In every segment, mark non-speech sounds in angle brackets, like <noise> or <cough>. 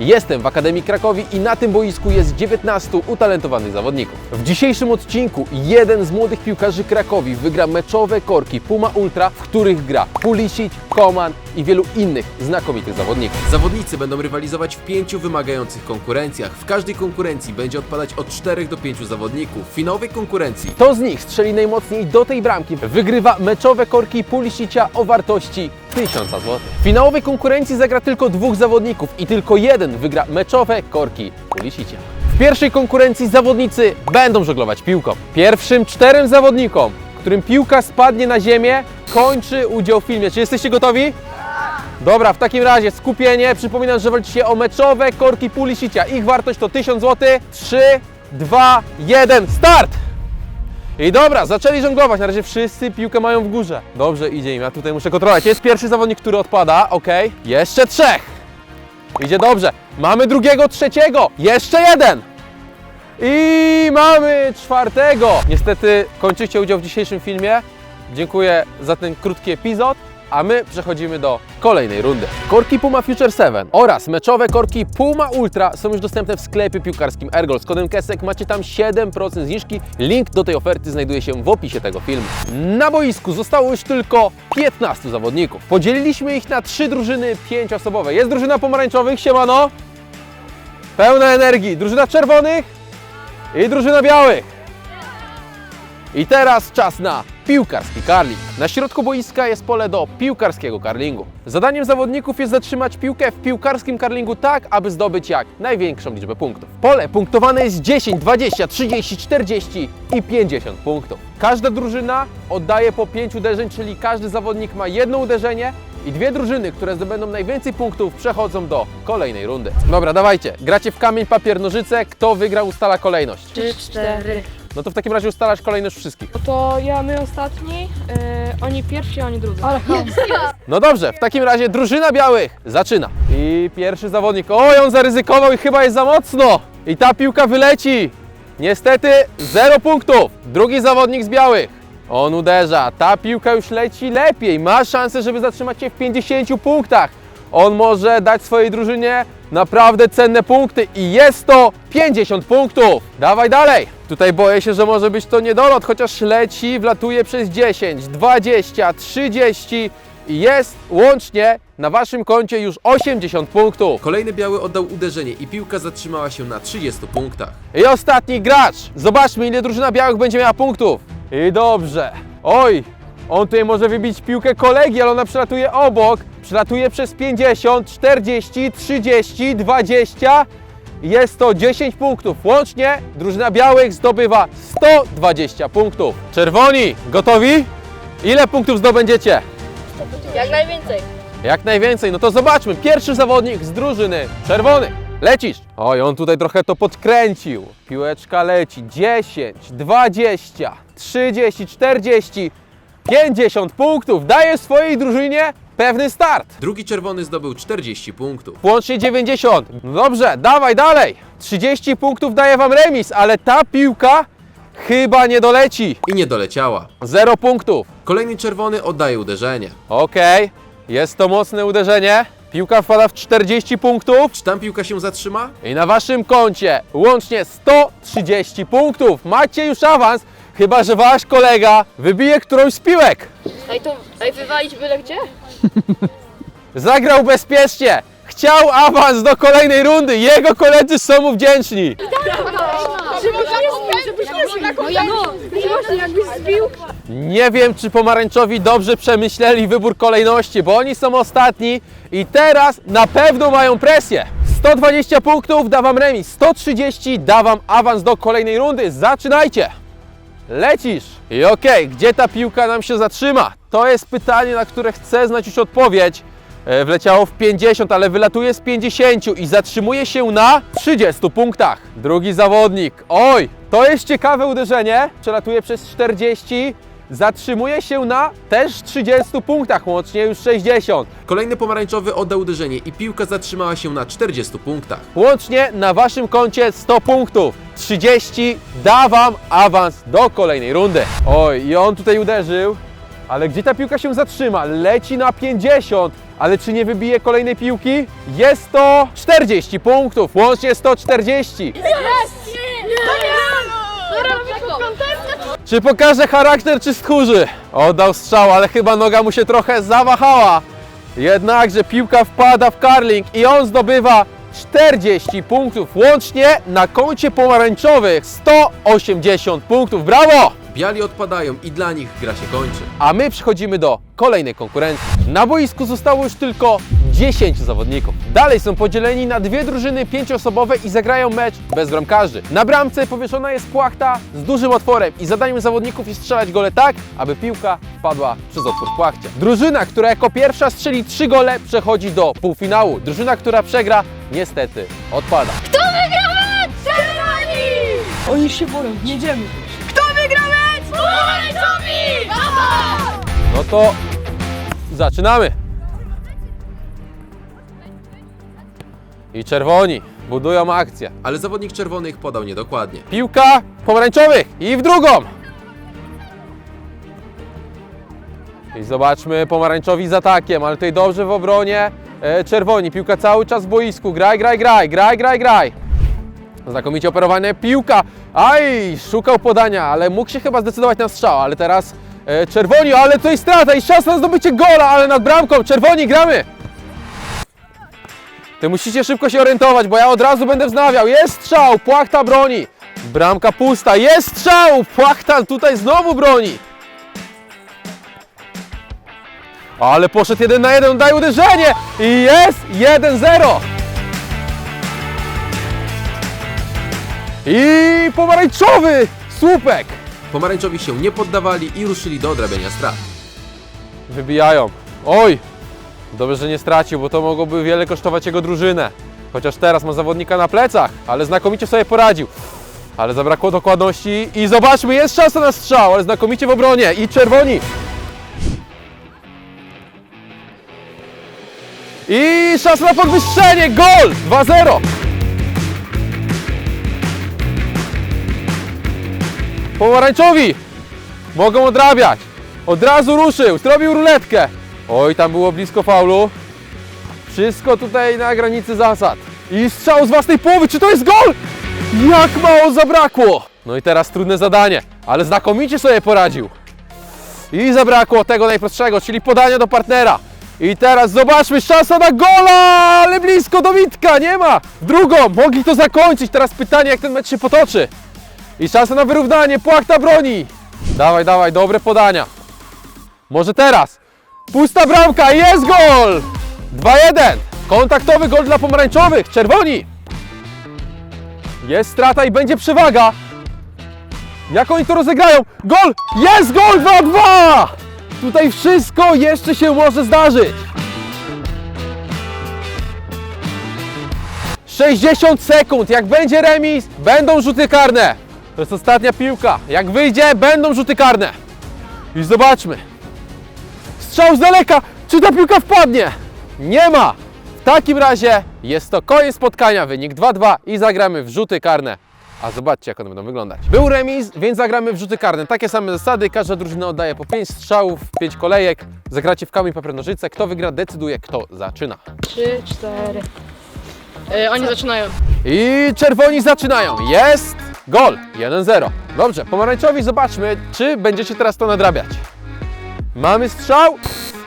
Jestem w Akademii Krakowi i na tym boisku jest 19 utalentowanych zawodników. W dzisiejszym odcinku jeden z młodych piłkarzy Krakowi wygra meczowe korki Puma Ultra, w których gra Pulisic, Koman i wielu innych znakomitych zawodników. Zawodnicy będą rywalizować w pięciu wymagających konkurencjach. W każdej konkurencji będzie odpadać od 4 do 5 zawodników. W finałowej konkurencji Kto z nich strzeli najmocniej do tej bramki, wygrywa meczowe korki Pulisicia o wartości 1000 zł. W finałowej konkurencji zagra tylko dwóch zawodników i tylko jeden wygra meczowe korki Pulisicia. W pierwszej konkurencji zawodnicy będą żeglować piłką. Pierwszym czterem zawodnikom, którym piłka spadnie na ziemię, kończy udział w filmie. Czy jesteście gotowi? Dobra, w takim razie skupienie. Przypominam, że walczycie o meczowe korki Pulisicia. Ich wartość to 1000 zł. 3, 2, 1, start! I dobra, zaczęli żonglować. Na razie wszyscy piłkę mają w górze. Dobrze, idzie im. Ja tutaj muszę kontrolować. Jest pierwszy zawodnik, który odpada. Ok. Jeszcze trzech. Idzie dobrze. Mamy drugiego, trzeciego. Jeszcze jeden. I mamy czwartego. Niestety kończycie udział w dzisiejszym filmie. Dziękuję za ten krótki epizod. A my przechodzimy do kolejnej rundy. Korki Puma Future 7 oraz meczowe korki Puma Ultra są już dostępne w sklepie piłkarskim Ergol. Z kodem KESEK macie tam 7% zniżki. Link do tej oferty znajduje się w opisie tego filmu. Na boisku zostało już tylko 15 zawodników. Podzieliliśmy ich na trzy drużyny pięcioosobowe. Jest drużyna pomarańczowych, siemano. Pełna energii. Drużyna czerwonych i drużyna białych. I teraz czas na piłkarski karling. Na środku boiska jest pole do piłkarskiego karlingu. Zadaniem zawodników jest zatrzymać piłkę w piłkarskim karlingu tak, aby zdobyć jak największą liczbę punktów. Pole punktowane jest 10, 20, 30, 40 i 50 punktów. Każda drużyna oddaje po 5 uderzeń, czyli każdy zawodnik ma jedno uderzenie i dwie drużyny, które zdobędą najwięcej punktów, przechodzą do kolejnej rundy. Dobra, dawajcie. Gracie w kamień, papier, nożyce. Kto wygra, ustala kolejność. Trzy, cztery. No to w takim razie ustalasz kolejność wszystkich. No to ja, my ostatni, yy, oni pierwsi, oni drudzy. Ale No dobrze, w takim razie drużyna białych zaczyna. I pierwszy zawodnik. Oj, on zaryzykował i chyba jest za mocno. I ta piłka wyleci. Niestety zero punktów. Drugi zawodnik z białych. On uderza. Ta piłka już leci lepiej. Ma szansę, żeby zatrzymać się w 50 punktach. On może dać swojej drużynie naprawdę cenne punkty i jest to 50 punktów. Dawaj dalej. Tutaj boję się, że może być to niedolot, chociaż leci, wlatuje przez 10, 20, 30 i jest łącznie na waszym koncie już 80 punktów. kolejny biały oddał uderzenie i piłka zatrzymała się na 30 punktach. I ostatni gracz. Zobaczmy, ile drużyna białych będzie miała punktów. I dobrze. Oj, on tutaj może wybić piłkę kolegi, ale ona przelatuje obok. Przelatuje przez 50, 40, 30, 20. Jest to 10 punktów. Łącznie drużyna białych zdobywa 120 punktów. Czerwoni, gotowi? Ile punktów zdobędziecie? Jak najwięcej. Jak najwięcej, no to zobaczmy. Pierwszy zawodnik z drużyny czerwony. Lecisz. Oj, on tutaj trochę to podkręcił. Piłeczka leci. 10, 20, 30, 40, 50 punktów. Daje swojej drużynie pewny start. Drugi czerwony zdobył 40 punktów. Łącznie 90. No dobrze, dawaj dalej. 30 punktów daje wam remis, ale ta piłka chyba nie doleci. I nie doleciała. 0 punktów. Kolejny czerwony oddaje uderzenie. Okej, jest to mocne uderzenie. Piłka wpada w 40 punktów. Czy tam piłka się zatrzyma? I na waszym koncie łącznie 130 punktów. Macie już awans, chyba że wasz kolega wybije którąś z piłek. Ej, to, ej, wywalić byle gdzie? <laughs> Zagrał bezpiecznie. Chciał awans do kolejnej rundy. Jego koledzy są mu wdzięczni. Nie wiem, czy pomarańczowi dobrze przemyśleli wybór kolejności, bo oni są ostatni i teraz na pewno mają presję. 120 punktów da wam remis, 130 da wam awans do kolejnej rundy. Zaczynajcie! Lecisz! I okej, gdzie ta piłka nam się zatrzyma? To jest pytanie, na które chcę znać już odpowiedź. E, Wleciało w 50, ale wylatuje z 50 i zatrzymuje się na 30 punktach. Drugi zawodnik. Oj, to jest ciekawe uderzenie. Przelatuje przez 40, zatrzymuje się na też 30 punktach, łącznie już 60. Kolejny pomarańczowy oddał uderzenie i piłka zatrzymała się na 40 punktach. Łącznie na waszym koncie 100 punktów. 30 da wam awans do kolejnej rundy. Oj, i on tutaj uderzył, ale gdzie ta piłka się zatrzyma? Leci na 50 ale czy nie wybije kolejnej piłki? Jest to 40 punktów, łącznie 140. Czy pokaże charakter, czy stchórzy? Oddał strzał, ale chyba noga mu się trochę zawahała. Jednakże piłka wpada w karling i on zdobywa 40 punktów. Łącznie na koncie pomarańczowych 180 punktów. Brawo! Biali odpadają i dla nich gra się kończy. A my przechodzimy do kolejnej konkurencji. Na boisku zostało już tylko 10 zawodników. Dalej są podzieleni na dwie drużyny pięcioosobowe i zagrają mecz bez bramkarzy. Na bramce powieszona jest płachta z dużym otworem i zadaniem zawodników jest strzelać gole tak, aby piłka wpadła przez otwór w płachcie. Drużyna, która jako pierwsza strzeli 3 gole przechodzi do półfinału. Drużyna, która przegra niestety odpada. Kto wygra mecz? Czerwoni! Oni się boją, jedziemy. Kto wygra mecz? Brawo! No to zaczynamy. I czerwoni budują akcję. Ale zawodnik czerwonych podał niedokładnie. Piłka pomarańczowych i w drugą. I zobaczmy pomarańczowi z atakiem, ale tutaj dobrze w obronie. E, czerwoni, piłka cały czas w boisku. Graj, graj, graj, graj, graj, graj. Znakomicie operowana piłka. Aj, szukał podania, ale mógł się chyba zdecydować na strzał, ale teraz e, czerwoni, ale tutaj strata i szansa na zdobycie gola, ale nad bramką. Czerwoni, gramy. Ty musicie szybko się orientować, bo ja od razu będę wznawiał. Jest strzał, płachta broni. Bramka pusta, jest strzał, płachta tutaj znowu broni. Ale poszedł jeden na jeden, daje uderzenie i jest 1-0. I pomarańczowy słupek. Pomarańczowi się nie poddawali i ruszyli do odrabiania strat. Wybijają. Oj, dobrze, że nie stracił, bo to mogłoby wiele kosztować jego drużynę. Chociaż teraz ma zawodnika na plecach, ale znakomicie sobie poradził. Ale zabrakło dokładności i zobaczmy, jest szansa na strzał, ale znakomicie w obronie i czerwoni. I szansa na podwyższenie, gol! 2-0. Pomarańczowi mogą odrabiać. Od razu ruszył, zrobił ruletkę. Oj, tam było blisko faulu. Wszystko tutaj na granicy zasad. I strzał z własnej połowy, czy to jest gol? Jak mało zabrakło! No i teraz trudne zadanie, ale znakomicie sobie poradził. I zabrakło tego najprostszego, czyli podania do partnera. I teraz zobaczmy, szansa na gola, ale blisko do Witka, nie ma. Drugą, mogli to zakończyć. Teraz pytanie, jak ten mecz się potoczy. I szansa na wyrównanie, płachta broni. Dawaj, dawaj, dobre podania. Może teraz. Pusta bramka, jest gol! 2-1. Kontaktowy gol dla pomarańczowych, czerwoni. Jest strata i będzie przewaga. Jak oni to rozegrają? Gol! Jest gol 2-2! Tutaj wszystko jeszcze się może zdarzyć. 60 sekund. Jak będzie remis, będą rzuty karne. To jest ostatnia piłka. Jak wyjdzie, będą rzuty karne. I zobaczmy. Strzał z daleka. Czy ta piłka wpadnie? Nie ma. W takim razie jest to koniec spotkania. Wynik 2-2 i zagramy w rzuty karne. A zobaczcie, jak one będą wyglądać. Był remis, więc zagramy w rzuty karne. Takie same zasady. Każda drużyna oddaje po 5 strzałów, 5 kolejek. Zagracie w kamień, papier, nożyce. Kto wygra, decyduje, kto zaczyna. Trzy, cztery. E, oni zaczynają. I czerwoni zaczynają. Jest gol. 1-0. Dobrze, pomarańczowi zobaczmy, czy będziecie teraz to nadrabiać. Mamy strzał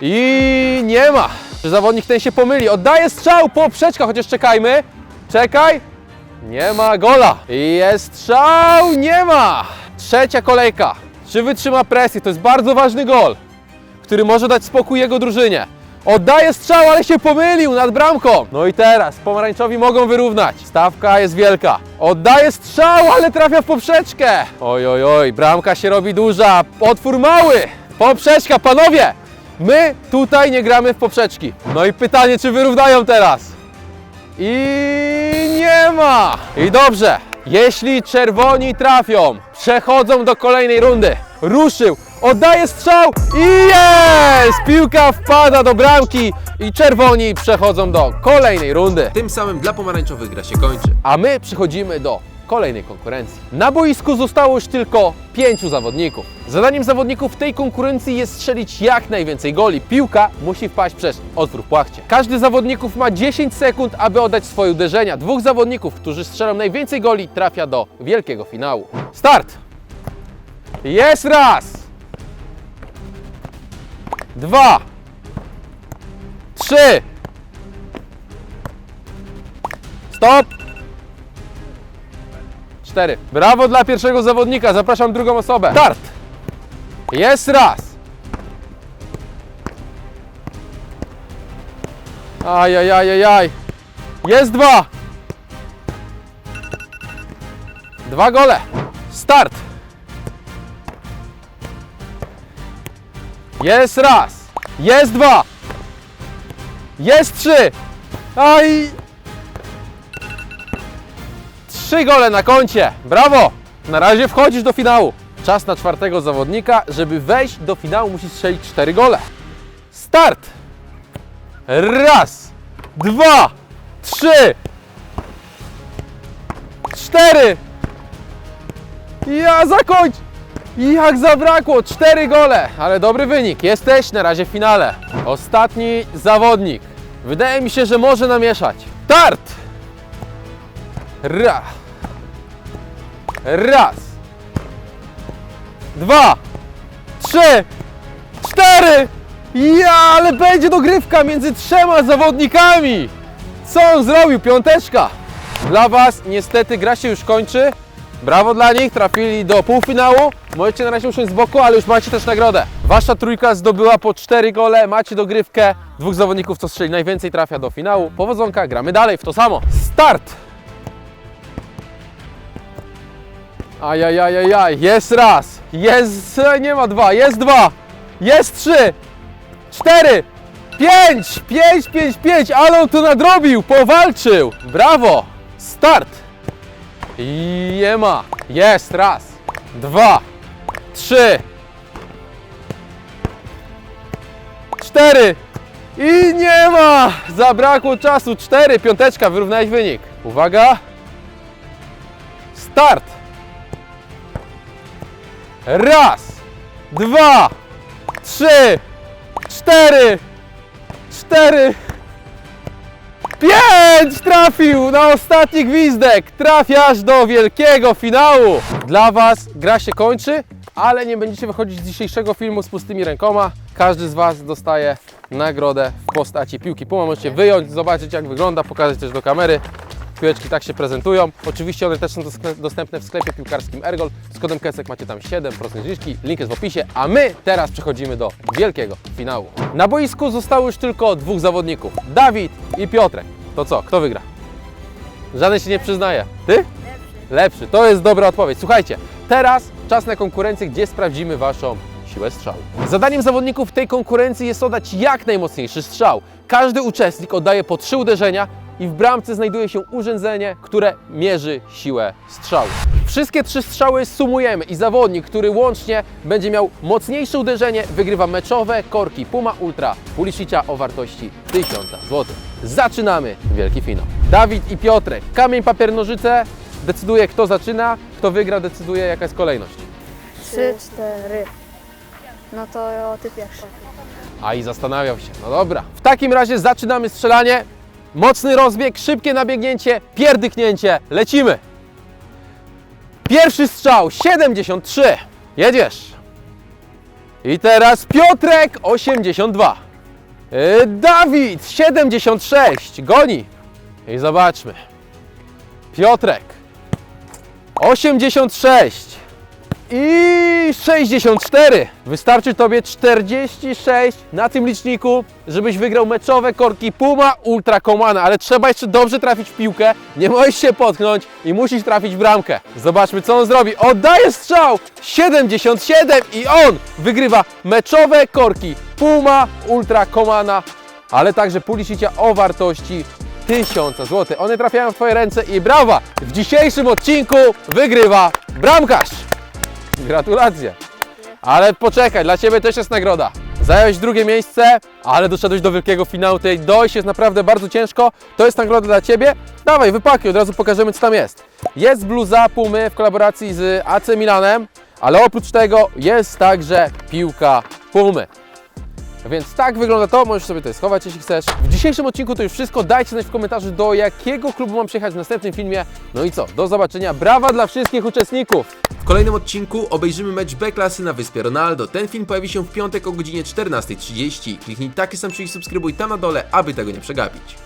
i nie ma. Zawodnik ten się pomyli? Oddaje strzał, poprzeczka, chociaż czekajmy. Czekaj. Nie ma gola. Jest strzał, nie ma. Trzecia kolejka. Czy wytrzyma presję? To jest bardzo ważny gol, który może dać spokój jego drużynie. Oddaje strzał, ale się pomylił nad bramką. No i teraz pomarańczowi mogą wyrównać. Stawka jest wielka. Oddaje strzał, ale trafia w poprzeczkę. Oj, oj, oj, bramka się robi duża. Otwór mały. Poprzeczka, panowie. My tutaj nie gramy w poprzeczki. No i pytanie, czy wyrównają teraz? I nie ma. I dobrze. Jeśli czerwoni trafią, przechodzą do kolejnej rundy. Ruszył, oddaje strzał i jest! Piłka wpada do bramki i czerwoni przechodzą do kolejnej rundy. Tym samym dla pomarańczowych gra się kończy. A my przechodzimy do kolejnej konkurencji. Na boisku zostało już tylko pięciu zawodników. Zadaniem zawodników w tej konkurencji jest strzelić jak najwięcej goli. Piłka musi wpaść przez otwór płachcie. Każdy z zawodników ma 10 sekund, aby oddać swoje uderzenia. Dwóch zawodników, którzy strzelą najwięcej goli, trafia do wielkiego finału. Start! Jest raz! Dwa! Trzy! Stop! Cztery. Brawo dla pierwszego zawodnika. Zapraszam drugą osobę. Start! Jest raz. Ajajajajaj. Jest dwa. Dwa gole. Start. Jest raz. Jest dwa. Jest trzy. Aj. Trzy gole na koncie. Brawo! Na razie wchodzisz do finału. Czas na czwartego zawodnika. Żeby wejść do finału, musi strzelić cztery gole. Start! Raz, dwa, trzy, cztery. Ja zakończ! Jak zabrakło! Cztery gole! Ale dobry wynik. Jesteś na razie w finale. Ostatni zawodnik. Wydaje mi się, że może namieszać. Start! Ra. Raz. Dwa. Trzy. Cztery. Ja, ale będzie dogrywka między trzema zawodnikami. Co on zrobił? Piąteczka. Dla Was niestety gra się już kończy. Brawo dla nich, trafili do półfinału. Możecie na razie usiąść z boku, ale już macie też nagrodę. Wasza trójka zdobyła po 4 gole, macie dogrywkę. Dwóch zawodników, co strzeli najwięcej, trafia do finału. Powodzonka, gramy dalej w to samo. Start! Ajajajajaj, jest raz, jest, nie ma dwa, jest dwa, jest trzy, cztery, pięć, pięć, pięć, pięć, ale on to nadrobił, powalczył, brawo, start. Nie ma, jest raz, dwa, trzy, cztery i nie ma, zabrakło czasu, cztery, piąteczka, wyrównałeś wynik. Uwaga, start. Raz, dwa, trzy, cztery, cztery, pięć! Trafił na ostatni gwizdek. Trafiasz do wielkiego finału. Dla Was gra się kończy, ale nie będziecie wychodzić z dzisiejszego filmu z pustymi rękoma. Każdy z Was dostaje nagrodę w postaci piłki Puma. Możecie wyjąć, zobaczyć jak wygląda, pokazać też do kamery. Piłeczki tak się prezentują. Oczywiście one też są dostępne w sklepie piłkarskim Ergol. Z kodem KESEK macie tam 7% zniżki. Link jest w opisie. A my teraz przechodzimy do wielkiego finału. Na boisku zostało już tylko dwóch zawodników. Dawid i Piotrek. To co? Kto wygra? Żaden się nie przyznaje. Ty? Lepszy. Lepszy. To jest dobra odpowiedź. Słuchajcie, teraz czas na konkurencję, gdzie sprawdzimy Waszą siłę strzału. Zadaniem zawodników tej konkurencji jest oddać jak najmocniejszy strzał. Każdy uczestnik oddaje po trzy uderzenia i w bramce znajduje się urządzenie, które mierzy siłę strzału. Wszystkie trzy strzały sumujemy i zawodnik, który łącznie będzie miał mocniejsze uderzenie, wygrywa meczowe korki Puma Ultra Pulisicia o wartości 1000 zł. Zaczynamy wielki finał. Dawid i Piotrek, kamień, papier, nożyce, decyduje kto zaczyna, kto wygra decyduje jaka jest kolejność. Trzy, cztery. No to ty pierwszy. A i zastanawiał się. No dobra. W takim razie zaczynamy strzelanie. Mocny rozbieg, szybkie nabiegnięcie, pierdyknięcie. Lecimy. Pierwszy strzał 73. Jedziesz. I teraz Piotrek 82. Yy, Dawid 76. Goni. I zobaczmy. Piotrek 86. I 64. Wystarczy Tobie 46 na tym liczniku, żebyś wygrał meczowe korki Puma Ultra Comana, ale trzeba jeszcze dobrze trafić w piłkę, nie możesz się potknąć i musisz trafić w bramkę. Zobaczmy co on zrobi. Oddaje strzał 77 i on wygrywa meczowe korki Puma Ultra Comana, ale także Pulisicia o wartości 1000 zł. One trafiają w Twoje ręce i brawa! W dzisiejszym odcinku wygrywa bramkarz! Gratulacje! Ale poczekaj, dla Ciebie też jest nagroda. Zająłeś drugie miejsce, ale doszedłeś do wielkiego finału. Tutaj dojść jest naprawdę bardzo ciężko. To jest nagroda dla Ciebie. Dawaj, wypakuj, od razu pokażemy, co tam jest. Jest bluza Pumy w kolaboracji z AC Milanem, ale oprócz tego jest także piłka Pumy. Więc tak wygląda to, możesz sobie to schować, jeśli chcesz. W dzisiejszym odcinku to już wszystko. Dajcie znać w komentarzu, do jakiego klubu mam przyjechać w następnym filmie. No i co, do zobaczenia. Brawa dla wszystkich uczestników! W kolejnym odcinku obejrzymy mecz B-klasy na wyspie Ronaldo. Ten film pojawi się w piątek o godzinie 14.30. Kliknij taki sam przycisk subskrybuj tam na dole, aby tego nie przegapić.